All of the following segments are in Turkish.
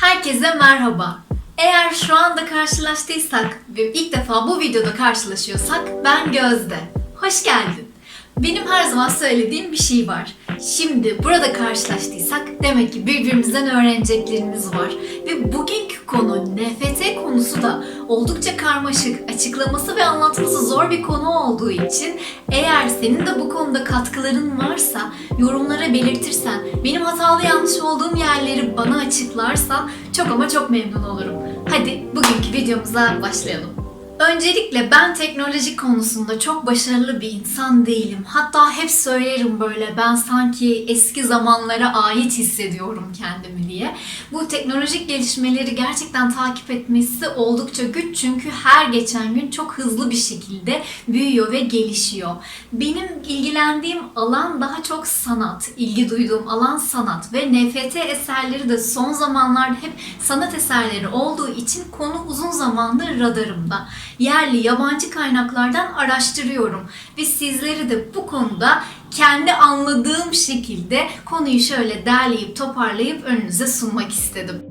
Herkese merhaba. Eğer şu anda karşılaştıysak ve ilk defa bu videoda karşılaşıyorsak ben Gözde. Hoş geldin. Benim her zaman söylediğim bir şey var. Şimdi burada karşılaştıysak demek ki birbirimizden öğreneceklerimiz var. Ve bugünkü konu NFT konusu da oldukça karmaşık, açıklaması ve anlatması zor bir konu olduğu için eğer senin de bu konuda katkıların varsa yorumlara belirtirsen, benim hatalı yanlış olduğum yerleri bana açıklarsan çok ama çok memnun olurum. Hadi bugünkü videomuza başlayalım. Öncelikle ben teknoloji konusunda çok başarılı bir insan değilim. Hatta hep söylerim böyle ben sanki eski zamanlara ait hissediyorum kendimi diye. Bu teknolojik gelişmeleri gerçekten takip etmesi oldukça güç çünkü her geçen gün çok hızlı bir şekilde büyüyor ve gelişiyor. Benim ilgilendiğim alan daha çok sanat, ilgi duyduğum alan sanat ve NFT eserleri de son zamanlarda hep sanat eserleri olduğu için konu uzun zamandır radarımda yerli yabancı kaynaklardan araştırıyorum ve sizleri de bu konuda kendi anladığım şekilde konuyu şöyle derleyip toparlayıp önünüze sunmak istedim.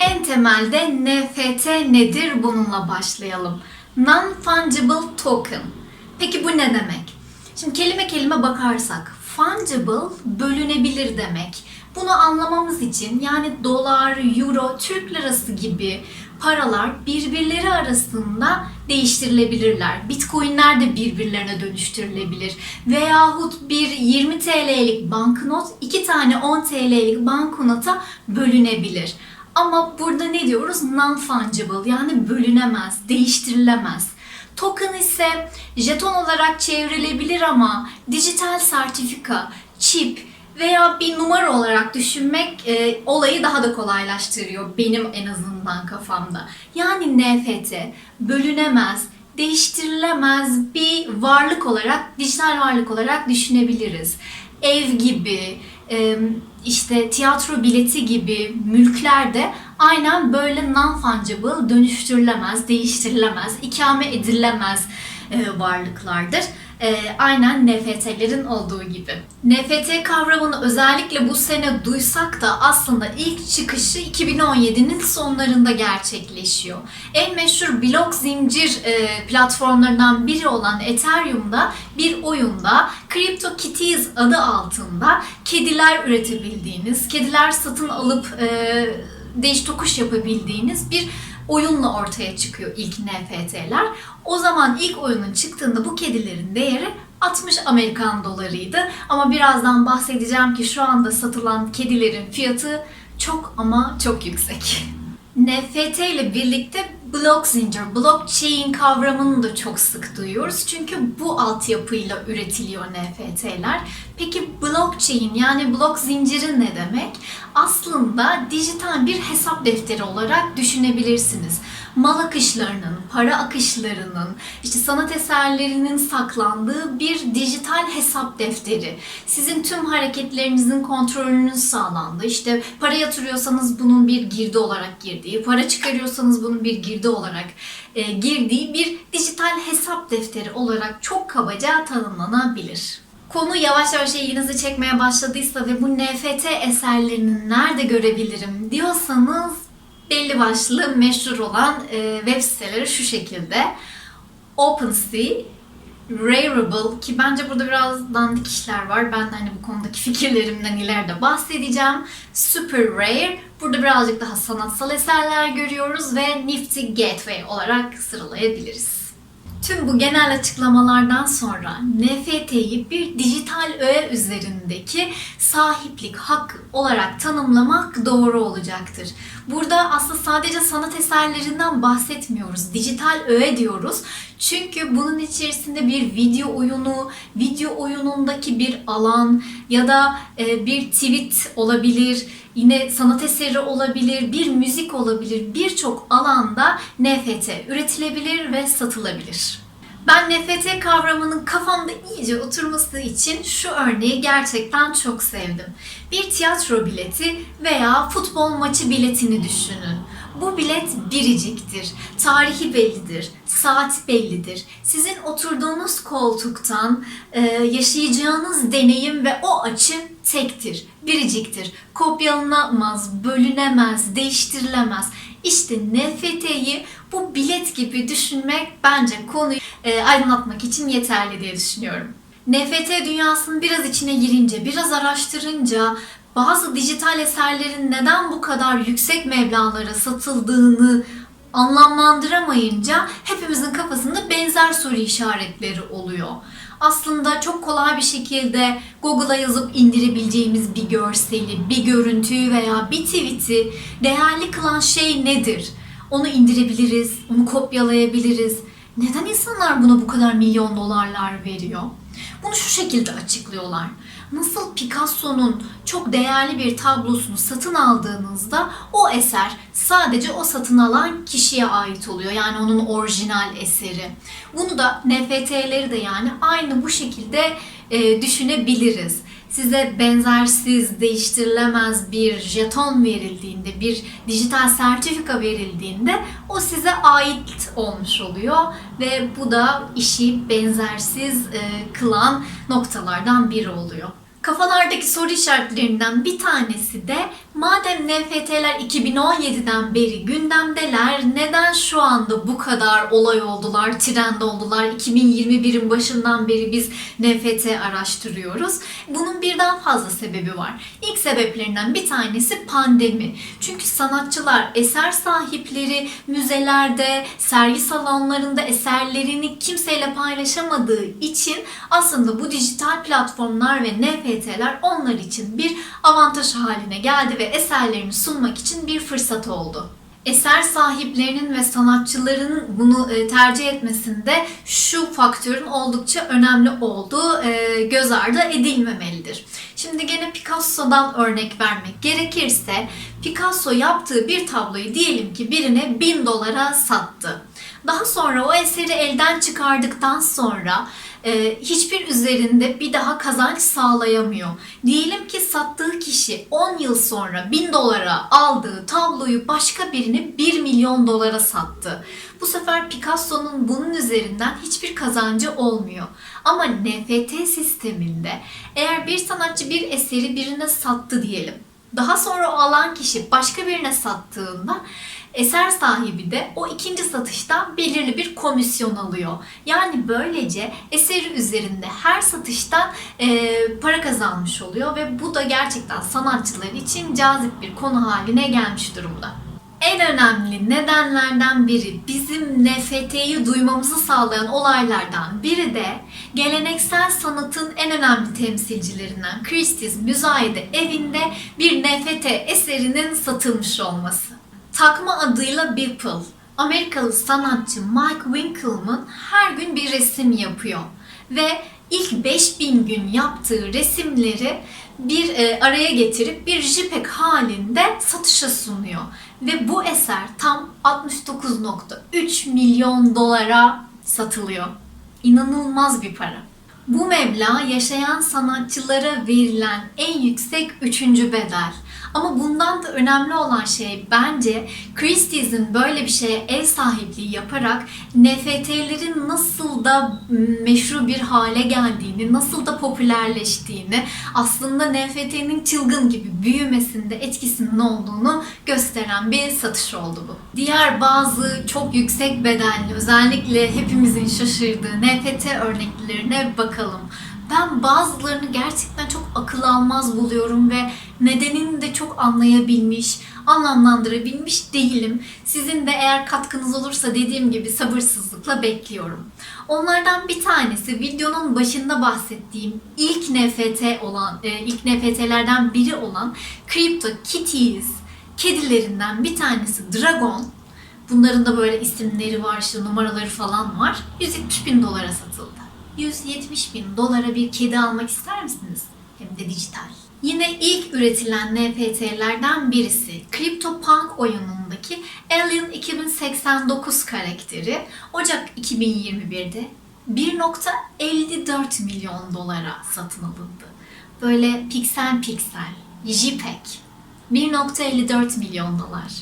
En temelde NFT nedir bununla başlayalım. Non-fungible token. Peki bu ne demek? Şimdi kelime kelime bakarsak fungible bölünebilir demek. Bunu anlamamız için yani dolar, euro, Türk lirası gibi paralar birbirleri arasında değiştirilebilirler. Bitcoinler de birbirlerine dönüştürülebilir. Veyahut bir 20 TL'lik banknot iki tane 10 TL'lik banknota bölünebilir. Ama burada ne diyoruz? Non-fungible yani bölünemez, değiştirilemez. Token ise jeton olarak çevrilebilir ama dijital sertifika, çip veya bir numara olarak düşünmek e, olayı daha da kolaylaştırıyor benim en azından kafamda. Yani NFT bölünemez, değiştirilemez bir varlık olarak, dijital varlık olarak düşünebiliriz. Ev gibi, e, işte tiyatro bileti gibi mülkler de aynen böyle non-fungible, dönüştürülemez, değiştirilemez, ikame edilemez e, varlıklardır. E, aynen NFT'lerin olduğu gibi. NFT kavramını özellikle bu sene duysak da aslında ilk çıkışı 2017'nin sonlarında gerçekleşiyor. En meşhur blok zincir e, platformlarından biri olan Ethereum'da bir oyunda CryptoKitties adı altında kediler üretebildiğiniz, kediler satın alıp e, değiş tokuş yapabildiğiniz bir oyunla ortaya çıkıyor ilk NFT'ler. O zaman ilk oyunun çıktığında bu kedilerin değeri 60 Amerikan dolarıydı. Ama birazdan bahsedeceğim ki şu anda satılan kedilerin fiyatı çok ama çok yüksek. NFT ile birlikte blok zincir, blockchain kavramını da çok sık duyuyoruz. Çünkü bu altyapıyla üretiliyor NFT'ler. Peki blockchain yani blok zinciri ne demek? Aslında dijital bir hesap defteri olarak düşünebilirsiniz. Mal akışlarının, para akışlarının, işte sanat eserlerinin saklandığı bir dijital hesap defteri. Sizin tüm hareketlerinizin kontrolünün sağlandığı, işte para yatırıyorsanız bunun bir girdi olarak girdiği, para çıkarıyorsanız bunun bir girdi olarak e, girdiği bir dijital hesap defteri olarak çok kabaca tanımlanabilir. Konu yavaş yavaş ilginizi çekmeye başladıysa ve bu NFT eserlerini nerede görebilirim diyorsanız belli başlı meşhur olan e, web siteleri şu şekilde. OpenSea, Rarible ki bence burada biraz dandik işler var. Ben de hani bu konudaki fikirlerimden ileride bahsedeceğim. Super Rare, burada birazcık daha sanatsal eserler görüyoruz ve Nifty Gateway olarak sıralayabiliriz. Tüm bu genel açıklamalardan sonra NFT'yi bir dijital öğe üzerindeki sahiplik hakkı olarak tanımlamak doğru olacaktır. Burada aslında sadece sanat eserlerinden bahsetmiyoruz. Dijital öğe diyoruz. Çünkü bunun içerisinde bir video oyunu, video oyunundaki bir alan ya da e, bir tweet olabilir, yine sanat eseri olabilir, bir müzik olabilir. Birçok alanda NFT üretilebilir ve satılabilir. Ben NFT kavramının kafamda iyice oturması için şu örneği gerçekten çok sevdim. Bir tiyatro bileti veya futbol maçı biletini düşünün. Bu bilet biriciktir. Tarihi bellidir. Saat bellidir. Sizin oturduğunuz koltuktan e, yaşayacağınız deneyim ve o açı tektir. Biriciktir. Kopyalanamaz, bölünemez, değiştirilemez. İşte NFT'yi bu bilet gibi düşünmek bence konuyu e, aydınlatmak için yeterli diye düşünüyorum. NFT dünyasının biraz içine girince, biraz araştırınca bazı dijital eserlerin neden bu kadar yüksek meblağlara satıldığını anlamlandıramayınca hepimizin kafasında benzer soru işaretleri oluyor. Aslında çok kolay bir şekilde Google'a yazıp indirebileceğimiz bir görseli, bir görüntüyü veya bir tweet'i değerli kılan şey nedir? Onu indirebiliriz, onu kopyalayabiliriz. Neden insanlar buna bu kadar milyon dolarlar veriyor? Bunu şu şekilde açıklıyorlar. Nasıl Picasso'nun çok değerli bir tablosunu satın aldığınızda o eser sadece o satın alan kişiye ait oluyor. Yani onun orijinal eseri. Bunu da NFT'leri de yani aynı bu şekilde e, düşünebiliriz. Size benzersiz, değiştirilemez bir jeton verildiğinde, bir dijital sertifika verildiğinde o size ait olmuş oluyor ve bu da işi benzersiz e, kılan noktalardan biri oluyor. Kafalardaki soru işaretlerinden bir tanesi de madem NFT'ler 2017'den beri gündemdeler neden şu anda bu kadar olay oldular, trend oldular? 2021'in başından beri biz NFT araştırıyoruz. Bunun birden fazla sebebi var. İlk sebeplerinden bir tanesi pandemi. Çünkü sanatçılar, eser sahipleri müzelerde, sergi salonlarında eserlerini kimseyle paylaşamadığı için aslında bu dijital platformlar ve NFT'ler onlar için bir avantaj haline geldi ve eserlerini sunmak için bir fırsat oldu. Eser sahiplerinin ve sanatçıların bunu e, tercih etmesinde şu faktörün oldukça önemli olduğu e, göz ardı edilmemelidir. Şimdi gene Picasso'dan örnek vermek gerekirse Picasso yaptığı bir tabloyu diyelim ki birine 1000 dolara sattı. Daha sonra o eseri elden çıkardıktan sonra e, hiçbir üzerinde bir daha kazanç sağlayamıyor. Diyelim ki sattığı kişi 10 yıl sonra 1000 dolara aldığı tabloyu başka birine 1 milyon dolara sattı. Bu sefer Picasso'nun bunun üzerinden hiçbir kazancı olmuyor. Ama NFT sisteminde eğer bir sanatçı bir eseri birine sattı diyelim. Daha sonra o alan kişi başka birine sattığında eser sahibi de o ikinci satıştan belirli bir komisyon alıyor. Yani böylece eseri üzerinde her satıştan e, para kazanmış oluyor ve bu da gerçekten sanatçılar için cazip bir konu haline gelmiş durumda. En önemli nedenlerden biri bizim NFT'yi duymamızı sağlayan olaylardan biri de geleneksel sanatın en önemli temsilcilerinden Christie's Müzayede evinde bir NFT eserinin satılmış olması. Takma adıyla Beeple, Amerikalı sanatçı Mike Winkelmann her gün bir resim yapıyor ve ilk 5000 gün yaptığı resimleri bir e, araya getirip bir JPEG halinde satışa sunuyor. Ve bu eser tam 69.3 milyon dolara satılıyor. İnanılmaz bir para. Bu meblağ yaşayan sanatçılara verilen en yüksek üçüncü bedel. Ama bundan da önemli olan şey bence Christie's'in böyle bir şeye ev sahipliği yaparak NFT'lerin nasıl da meşru bir hale geldiğini, nasıl da popülerleştiğini, aslında NFT'nin çılgın gibi büyümesinde etkisinin olduğunu gösteren bir satış oldu bu. Diğer bazı çok yüksek bedelli, özellikle hepimizin şaşırdığı NFT örneklerine bakalım. Ben bazılarını gerçekten çok akıl almaz buluyorum ve nedenini de çok anlayabilmiş, anlamlandırabilmiş değilim. Sizin de eğer katkınız olursa dediğim gibi sabırsızlıkla bekliyorum. Onlardan bir tanesi videonun başında bahsettiğim ilk NFT olan, e, ilk NFT'lerden biri olan Crypto Kitties kedilerinden bir tanesi Dragon. Bunların da böyle isimleri var, işte numaraları falan var. 170 bin dolara satıldı. 170 bin dolara bir kedi almak ister misiniz? Hem de dijital. Yine ilk üretilen NFT'lerden birisi CryptoPunk oyunundaki Alien 2089 karakteri Ocak 2021'de 1.54 milyon dolara satın alındı. Böyle piksel piksel, JPEG 1.54 milyon dolar.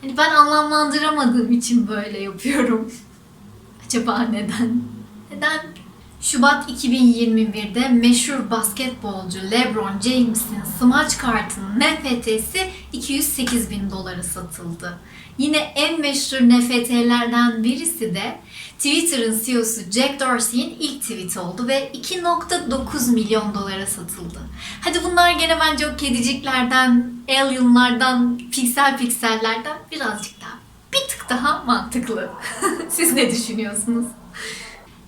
Hani ben anlamlandıramadığım için böyle yapıyorum. Acaba neden? Neden? Şubat 2021'de meşhur basketbolcu LeBron James'in smaç kartının NFT'si 208 bin dolara satıldı. Yine en meşhur NFT'lerden birisi de Twitter'ın CEO'su Jack Dorsey'in ilk tweet'i oldu ve 2.9 milyon dolara satıldı. Hadi bunlar gene bence o kediciklerden, alienlardan, piksel piksellerden birazcık daha, bir tık daha mantıklı. Siz ne düşünüyorsunuz?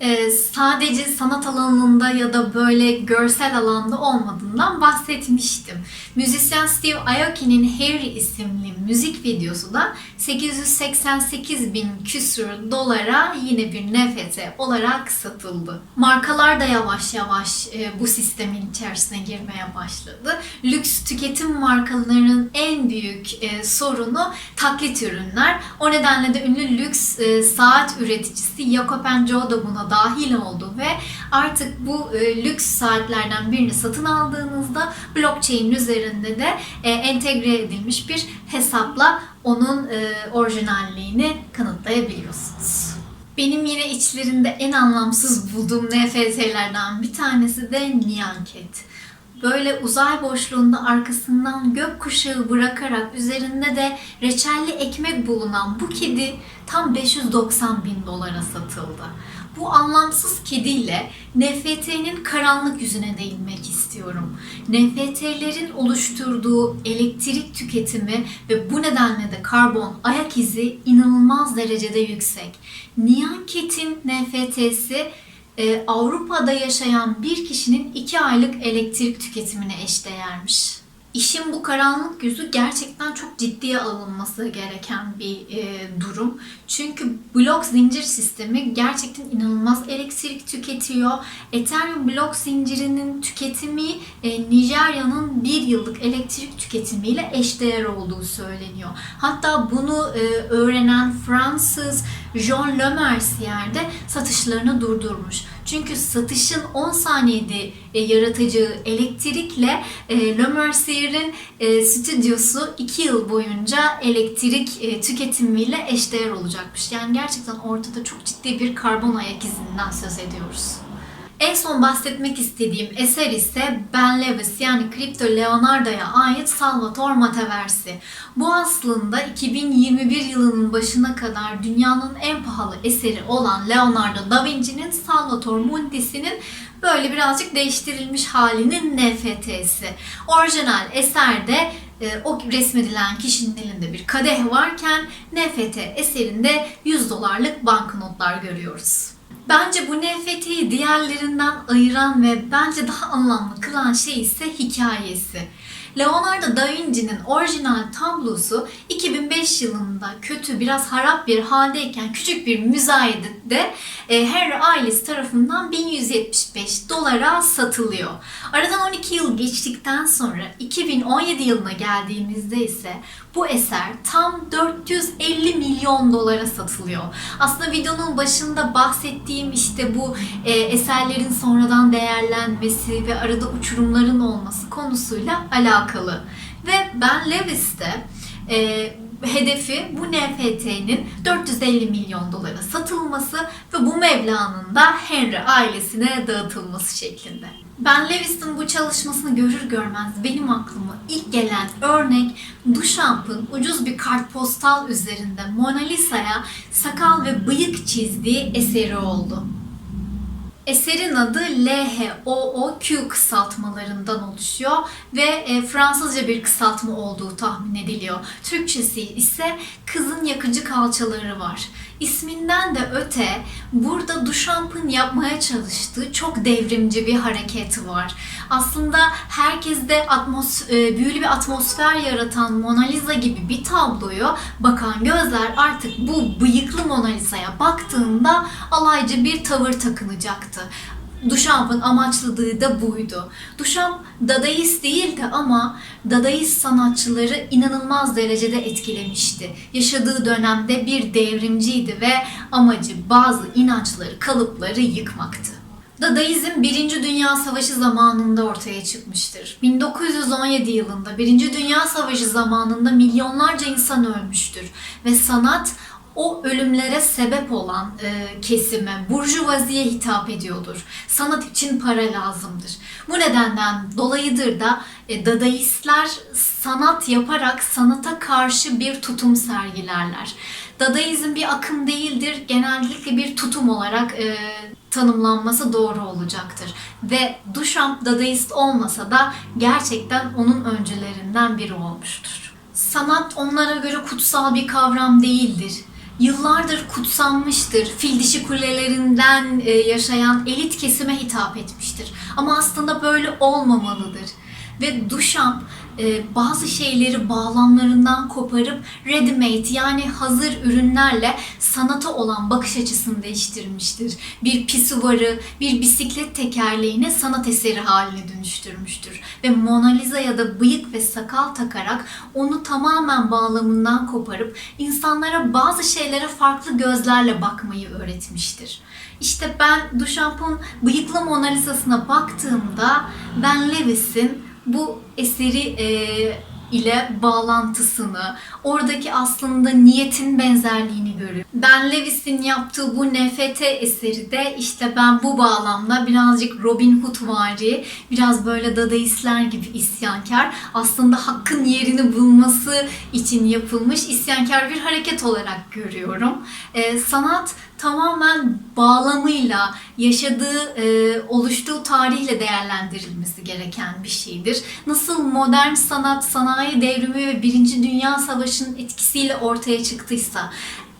Ee, sadece sanat alanında ya da böyle görsel alanda olmadığından bahsetmiştim. Müzisyen Steve Aoki'nin Harry isimli müzik videosu da 888 bin küsür dolara yine bir NFT olarak satıldı. Markalar da yavaş yavaş e, bu sistemin içerisine girmeye başladı. Lüks tüketim markalarının en büyük e, sorunu taklit ürünler. O nedenle de ünlü lüks e, saat üreticisi Jacob Joe da buna dahil oldu ve artık bu e, lüks saatlerden birini satın aldığınızda blockchain üzerinde de e, entegre edilmiş bir hesapla onun e, orijinalliğini kanıtlayabiliyorsunuz. Benim yine içlerinde en anlamsız bulduğum NFT'lerden bir tanesi de Nyanket. Böyle uzay boşluğunda arkasından gökkuşağı bırakarak üzerinde de reçelli ekmek bulunan bu kedi tam 590 bin dolara satıldı. Bu anlamsız kediyle NFT'nin karanlık yüzüne değinmek istiyorum. NFT'lerin oluşturduğu elektrik tüketimi ve bu nedenle de karbon ayak izi inanılmaz derecede yüksek. Nyanket'in NFT'si e, Avrupa'da yaşayan bir kişinin 2 aylık elektrik tüketimine eşdeğermiş. İşin bu karanlık yüzü gerçekten çok ciddiye alınması gereken bir e, durum. Çünkü blok zincir sistemi gerçekten inanılmaz elektrik tüketiyor. Ethereum blok zincirinin tüketimi e, Nijerya'nın bir yıllık elektrik tüketimiyle eşdeğer olduğu söyleniyor. Hatta bunu e, öğrenen Fransız Jean Lemercier de satışlarını durdurmuş. Çünkü satışın 10 saniyede e, yaratacağı elektrikle e, Le Mercier'in e, stüdyosu 2 yıl boyunca elektrik tüketimiyle eşdeğer olacakmış. Yani gerçekten ortada çok ciddi bir karbon ayak izinden söz ediyoruz. En son bahsetmek istediğim eser ise Ben Lewis yani Kripto Leonardo'ya ait Salvatore Mateversi. Bu aslında 2021 yılının başına kadar dünyanın en pahalı eseri olan Leonardo da Vinci'nin Salvatore Mundi'sinin böyle birazcık değiştirilmiş halinin NFT'si. Orijinal eserde e, o resmedilen kişinin elinde bir kadeh varken NFT eserinde 100 dolarlık banknotlar görüyoruz. Bence bu NFT'yi diğerlerinden ayıran ve bence daha anlamlı kılan şey ise hikayesi. Leonardo da Vinci'nin orijinal tablosu 2005 yılında kötü, biraz harap bir haldeyken küçük bir müzayedede e, Henry ailesi tarafından 1175 dolara satılıyor. Aradan 12 yıl geçtikten sonra 2017 yılına geldiğimizde ise bu eser tam 450 milyon dolara satılıyor. Aslında videonun başında bahsettiğim işte bu e, eserlerin sonradan değerlenmesi ve arada uçurumların olması konusuyla alakalı. Ve Ben Lewis de e, hedefi bu NFT'nin 450 milyon dolara satılması ve bu meblağın da Henry ailesine dağıtılması şeklinde. Ben Lewis'in bu çalışmasını görür görmez benim aklıma ilk gelen örnek Duchamp'ın ucuz bir kartpostal üzerinde Mona Lisa'ya sakal ve bıyık çizdiği eseri oldu. Eserin adı LHOOQ kısaltmalarından oluşuyor ve e, Fransızca bir kısaltma olduğu tahmin ediliyor. Türkçesi ise kızın yakıcı kalçaları var. İsminden de öte burada Duchamp'ın yapmaya çalıştığı çok devrimci bir hareketi var. Aslında herkeste atmos e, büyülü bir atmosfer yaratan Mona Lisa gibi bir tabloyu bakan gözler artık bu bıyıklı Mona Lisa'ya baktığında alaycı bir tavır takınacaktı. Duchamp'ın amaçladığı da buydu. Duchamp dadaist değildi ama dadaist sanatçıları inanılmaz derecede etkilemişti. Yaşadığı dönemde bir devrimciydi ve amacı bazı inançları, kalıpları yıkmaktı. Dadaizm 1. Dünya Savaşı zamanında ortaya çıkmıştır. 1917 yılında 1. Dünya Savaşı zamanında milyonlarca insan ölmüştür ve sanat o ölümlere sebep olan e, kesime, burjuvaziye hitap ediyordur. Sanat için para lazımdır. Bu nedenden dolayıdır da e, Dadaistler sanat yaparak sanata karşı bir tutum sergilerler. Dadaizm bir akım değildir, genellikle bir tutum olarak e, tanımlanması doğru olacaktır. Ve Duchamp Dadaist olmasa da gerçekten onun öncülerinden biri olmuştur. Sanat onlara göre kutsal bir kavram değildir. Yıllardır kutsanmıştır. Fil dişi kulelerinden e, yaşayan elit kesime hitap etmiştir. Ama aslında böyle olmamalıdır. Ve Duchamp e, bazı şeyleri bağlamlarından koparıp ready-made yani hazır ürünlerle sanata olan bakış açısını değiştirmiştir. Bir pisuvarı, bir bisiklet tekerleğine sanat eseri haline dönüştürmüştür. Ve Mona Lisa'ya da bıyık ve sakal takarak onu tamamen bağlamından koparıp insanlara bazı şeylere farklı gözlerle bakmayı öğretmiştir. İşte ben Duchamp'ın bıyıklı Mona Lisa'sına baktığımda Ben Lewis'in bu eseri e, ile bağlantısını, oradaki aslında niyetin benzerliğini görüyorum. Ben Lewis'in yaptığı bu NFT eseri de işte ben bu bağlamda birazcık Robin Hood vari, biraz böyle dadaistler gibi isyankar, aslında hakkın yerini bulması için yapılmış isyankar bir hareket olarak görüyorum. E, sanat tamamen bağlamıyla, yaşadığı, e, oluştuğu tarihle değerlendirilmesi gereken bir şeydir. Nasıl modern sanat, sanayi devrimi ve Birinci Dünya Savaşı'nın etkisiyle ortaya çıktıysa,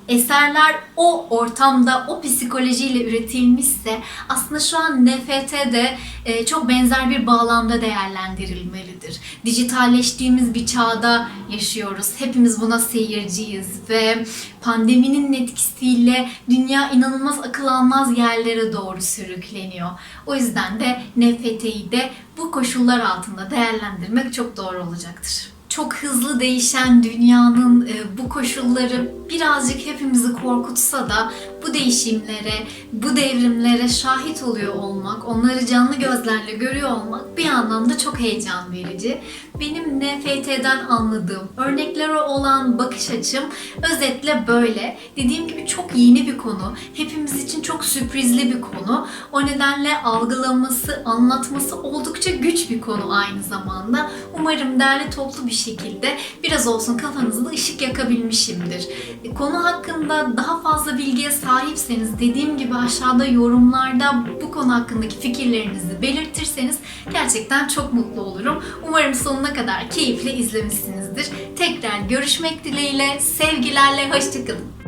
eserler o ortamda, o psikolojiyle üretilmişse aslında şu an NFT'de e, çok benzer bir bağlamda değerlendirilmelidir. Dijitalleştiğimiz bir çağda yaşıyoruz. Hepimiz buna seyirciyiz ve pandeminin etkisiyle dünya inanılmaz akıl almaz yerlere doğru sürükleniyor. O yüzden de NFT'yi de bu koşullar altında değerlendirmek çok doğru olacaktır çok hızlı değişen dünyanın e, bu koşulları birazcık hepimizi korkutsa da bu değişimlere, bu devrimlere şahit oluyor olmak, onları canlı gözlerle görüyor olmak bir yandan da çok heyecan verici. Benim NFT'den anladığım, örneklere olan bakış açım özetle böyle. Dediğim gibi çok yeni bir konu. Hepimiz için çok sürprizli bir konu. O nedenle algılaması, anlatması oldukça güç bir konu aynı zamanda. Umarım derli toplu bir şekilde biraz olsun kafanızda ışık yakabilmişimdir. Konu hakkında daha fazla bilgiye sahipseniz dediğim gibi aşağıda yorumlarda bu konu hakkındaki fikirlerinizi belirtirseniz gerçekten çok mutlu olurum. Umarım sonuna kadar keyifle izlemişsinizdir. Tekrar görüşmek dileğiyle, sevgilerle, hoşçakalın.